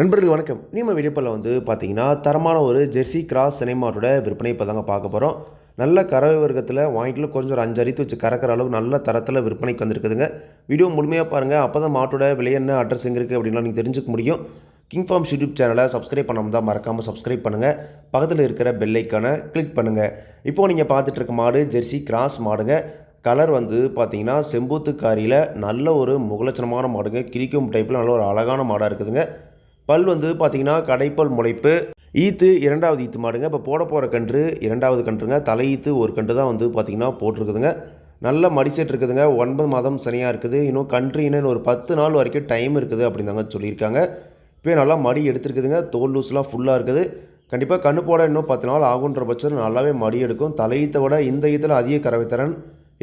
நண்பர்களுக்கு வணக்கம். நம்ம வீடியோப்பில் வந்து பார்த்தீங்கன்னா தரமான ஒரு ஜெர்சி கிராஸ் சினிமாட்டோட விற்பனை இப்போ தாங்க பார்க்க போகிறோம் நல்ல கறவை வர்க்கத்தில் வாங்கிட்டு கொஞ்சம் ஒரு அஞ்சு அரித்து வச்சு கறக்கிற அளவுக்கு நல்ல தரத்தில் விற்பனைக்கு வந்திருக்குதுங்க. வீடியோ முழுமையாக பாருங்கள் அப்போ தான் மாட்டோட விலை என்ன அட்ரஸ் எங்கே இருக்குது அப்படின்லாம் நீங்கள் தெரிஞ்சுக்க முடியும். கிங் ஃபார்ம் யூடியூப் சேனலை சப்ஸ்கிரைப் பண்ணாமல் தான் மறக்காமல் சப்ஸ்கிரைப் பண்ணுங்கள் பக்கத்தில் இருக்கிற பெல்லைக்கானை கிளிக் பண்ணுங்கள் இப்போது நீங்கள் பார்த்துட்டு இருக்க மாடு ஜெர்சி கிராஸ் மாடுங்க. கலர் வந்து பார்த்தீங்கன்னா செம்பூத்துக்காரியில் நல்ல ஒரு முகலட்சணமான மாடுங்க. கிரிக்கும் டைப்பில் நல்ல ஒரு அழகான மாடாக இருக்குதுங்க. பல் வந்து பார்த்தீங்கன்னா கடைப்பல் முளைப்பு. ஈத்து இரண்டாவது ஈத்து மாடுங்க. இப்போ போட போகிற கன்று இரண்டாவது கன்றுங்க. தலை ஈத்து ஒரு கன்று தான் வந்து பார்த்தீங்கன்னா போட்டிருக்குதுங்க. நல்ல மடிசெட் இருக்குதுங்க. ஒன்பது மாதம் சனியாக இருக்குது. இன்னும் கன்று இன்னும் ஒரு பத்து நாள் வரைக்கும் டைம் இருக்குது அப்படின்னு தாங்க சொல்லியிருக்காங்க. இப்போ நல்லா மடி எடுத்துருக்குதுங்க. தோல் லூஸ்லாம் ஃபுல்லாக இருக்குது. கண்டிப்பாக கண்ணு போட இன்னும் பத்து நாள் ஆகுன்ற பட்சத்தில் நல்லாவே மடி எடுக்கும். தலையீத்தை விட இந்த ஈத்தில் அதிக கறவைத்திறன்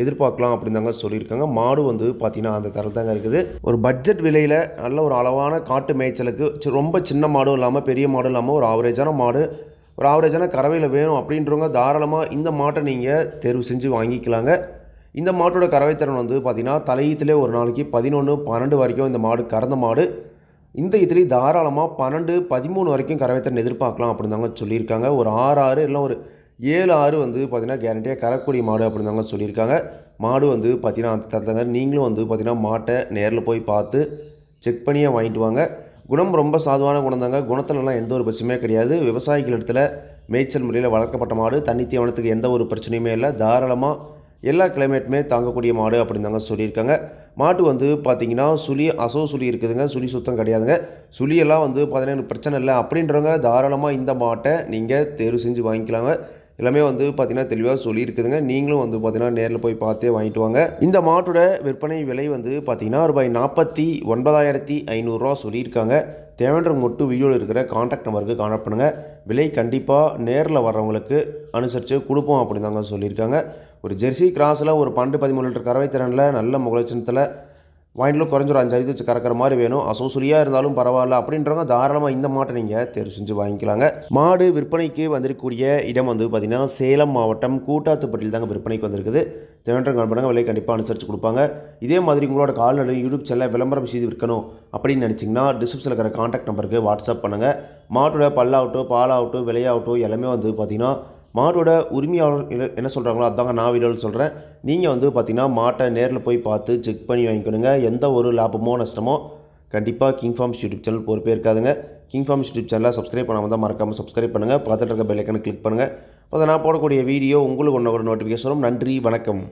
எதிர்பார்க்கலாம் அப்படின்னு தாங்க சொல்லியிருக்காங்க. மாடு வந்து பார்த்தீங்கன்னா அந்த தரம் தாங்க இருக்குது. ஒரு பட்ஜெட் விலையில் நல்ல ஒரு அளவான காட்டு மேய்ச்சலுக்கு ரொம்ப சின்ன மாடும் இல்லாமல் பெரிய மாடும் இல்லாமல் ஒரு ஆவரேஜான மாடு ஒரு ஆவரேஜான கறவையில் வேணும் அப்படின்றவங்க தாராளமாக இந்த மாட்டை நீங்கள் தேர்வு செஞ்சு வாங்கிக்கலாங்க. இந்த மாட்டோட கறவைத்திறன் வந்து பார்த்திங்கன்னா தலையீத்திலே ஒரு நாளைக்கு பதினொன்று பன்னெண்டு வரைக்கும் இந்த மாடு கறந்த மாடு. இந்த இதிலே தாராளமாக பன்னெண்டு பதிமூணு வரைக்கும் கறவைத்திறன் எதிர்பார்க்கலாம் அப்படின்னு தாங்க சொல்லியிருக்காங்க. ஒரு ஆறு ஆறு இல்லை ஒரு ஏழு ஆறு வந்து பார்த்திங்கன்னா கேரண்டியாக கரக்குடி மாடு அப்படின்னு தாங்க சொல்லியிருக்காங்க. மாடு வந்து பார்த்திங்கன்னா அந்த தரத்தாங்க நீங்களும் வந்து பார்த்திங்கன்னா மாட்டை நேரில் போய் பார்த்து செக் பண்ணியே வாங்கிட்டு வாங்க. குணம் ரொம்ப சாதுவான குணம் தாங்க. குணத்துலலாம் எந்த ஒரு பிரச்சனையுமே கிடையாது. விவசாயிகள் இடத்துல மேய்ச்சல் முறையில் வளர்க்கப்பட்ட மாடு தண்ணி தீவனத்துக்கு எந்த ஒரு பிரச்சனையுமே இல்லை. தாராளமாக எல்லா கிளைமேட்டுமே தாங்கக்கூடிய மாடு அப்படின்னு தாங்க சொல்லியிருக்காங்க. மாட்டு வந்து பார்த்தீங்கன்னா சுழி அசோ சுழி இருக்குதுங்க. சுழி சுத்தம் கிடையாதுங்க. சுழியெல்லாம் வந்து பார்த்தீங்கன்னா எனக்கு பிரச்சனை இல்லை அப்படின்றவங்க தாராளமாக இந்த மாட்டை நீங்கள் தேர்வு செஞ்சு வாங்கிக்கலாங்க. எல்லாமே வந்து பார்த்தீங்கன்னா தெளிவாக சொல்லியிருக்குதுங்க. நீங்களும் வந்து பார்த்தீங்கன்னா நேரில் போய் பார்த்தே வாங்கிட்டு வாங்க. இந்த மாட்டோட விற்பனை விலை வந்து பார்த்தீங்கன்னா ரூபாய் நாற்பத்தி ஒன்பதாயிரத்தி ஐநூறுரூவா சொல்லியிருக்காங்க. தேவைன்றவங்க மட்டும் வீடியோவில் இருக்கிற காண்டாக்ட் நம்பருக்கு கான்டாக்ட் பண்ணுங்கள் விலை கண்டிப்பாக நேரில் வர்றவங்களுக்கு அனுசரித்து கொடுப்போம் அப்படின்னு தாங்க சொல்லியிருக்காங்க. ஒரு ஜெர்சி கிராஸில் ஒரு பன்னெண்டு பதிமூணு லிட்டர் கறவை திறனில் நல்ல முகலட்சணத்தில் வாங்கிட்டு குறைஞ்ச ஒரு அஞ்சு அரித்து வச்சு கறக்கிற மாதிரி வேணும். அசோசுலியாக இருந்தாலும் பரவாயில்ல அப்படின்றவங்க தாராளமாக இந்த மாட்டை நீங்கள் தேர்வு செஞ்சு வாங்கிக்கலாங்க. மாடு விற்பனைக்கு வந்திருக்கக்கூடிய இடம் வந்து பார்த்திங்கன்னா சேலம் மாவட்டம் கூட்டாத்துப்பட்டியில் தாங்க விற்பனைக்கு வந்திருக்குது. தேவையான பண்ணுங்கள் விலை கண்டிப்பாக அனுசரித்து கொடுப்பாங்க. இதே மாதிரி உங்களோட கால்நடை யூடியூப் சேனலில் விளம்பரம் செய்து விற்கணும் அப்படின்னு நினச்சிங்கன்னா டிஸ்கிரிப்ஷனில் இருக்கிற காண்டாக்ட் நம்பருக்கு வாட்ஸ்அப் பண்ணுங்கள் மாட்டோட பல்லாகட்டும் பாலாகட்டும் விலையாகட்டும் எல்லாமே வந்து பார்த்திங்கன்னா மாட்டோட உரிமையாளர் என்ன- என்ன சொல்கிறாங்களோ அதாங்க நான் வீடியோவில் சொல்கிறேன் நீங்கள் வந்து பார்த்தீங்கன்னா மாட்டை நேரில் போய் பார்த்து செக் பண்ணி வாங்கிக்கணுங்க. எந்த ஒரு லாபமோ நஷ்டமோ கண்டிப்பாக கிங் ஃபார்ம்ஸ் யூடியூப் சேனல் பொறுப்பே இருக்காதுங்க. கிங் ஃபார்ம்ஸ் யூடியூப் சேனலை சப்ஸ்கிரைப் பண்ணாமல் தான் மறக்காமல் சப்ஸ்கிரைப் பண்ணுங்கள் பக்கத்தில் இருக்க பெல்லைக்கனை கிளிக் பண்ணுங்கள் அப்போ நான் போடக்கூடிய வீடியோ உங்களுக்கு ஒன்று ஒரு நோட்டிஃபிகேஷன் நன்றி வணக்கம்.